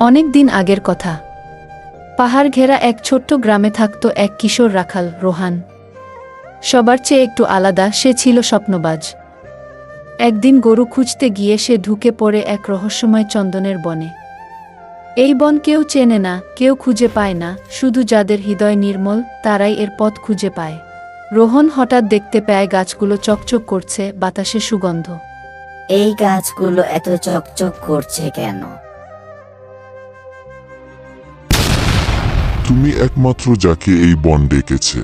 অনেক দিন আগের কথা। পাহাড় ঘেরা এক ছোট্ট গ্রামে থাকত এক কিশোর রাখাল, রোহান। সবার চেয়ে একটু আলাদা, সে ছিল স্বপ্নবাজ। একদিন গরু খুঁজতে গিয়ে সে ঢুকে পড়ে এক রহস্যময় চন্দনের বনে। এই বন কেউ চেনে না, কেউ খুঁজে পায় না, শুধু যাদের হৃদয় নির্মল, তারাই এর পথ খুঁজে পায়। রোহন হঠাৎ দেখতে পায় গাছগুলো চকচক করছে, বাতাসে সুগন্ধ। এই গাছগুলো এত চকচক করছে কেন? তুমি একমাত্র যাকে এই বন ডেকেছে।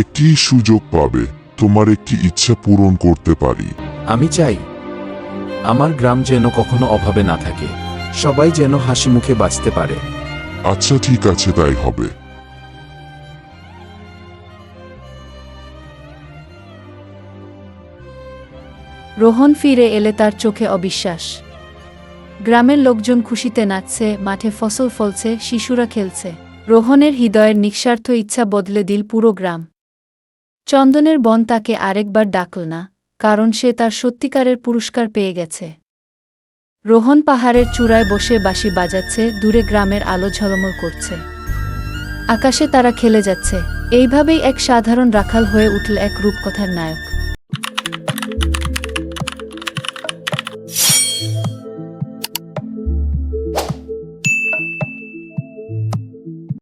একটি সুযোগ পাবে তোমার একটি ইচ্ছা পূরণ করতে পারি। আমি চাই আমার গ্রাম যেন কখনো অভাবে না থাকে সবাই যেন হাসি মুখে বাঁচতে পারে। আচ্ছা ঠিক আছে তাই হবে। রোহন ফিরে এলে তার চোখে অবিশ্বাস। গ্রামের লোকজন খুশিতে নাচছে, মাঠে ফসল ফলছে, শিশুরা খেলছে। রোহনের হৃদয়ের নিঃস্বার্থ ইচ্ছা বদলে দিল পুরো গ্রাম। চন্দনের বন তাকে আরেকবার ডাকল না, কারণ সে তার সত্যিকারের পুরস্কার পেয়ে গেছে। রোহন পাহাড়ের চূড়ায় বসে বাঁশি বাজাচ্ছে, দূরে গ্রামের আলো ঝলমল করছে। আকাশে তারা খেলে যাচ্ছে। এইভাবেই এক সাধারণ রাখাল হয়ে উঠল এক রূপকথার নায়ক।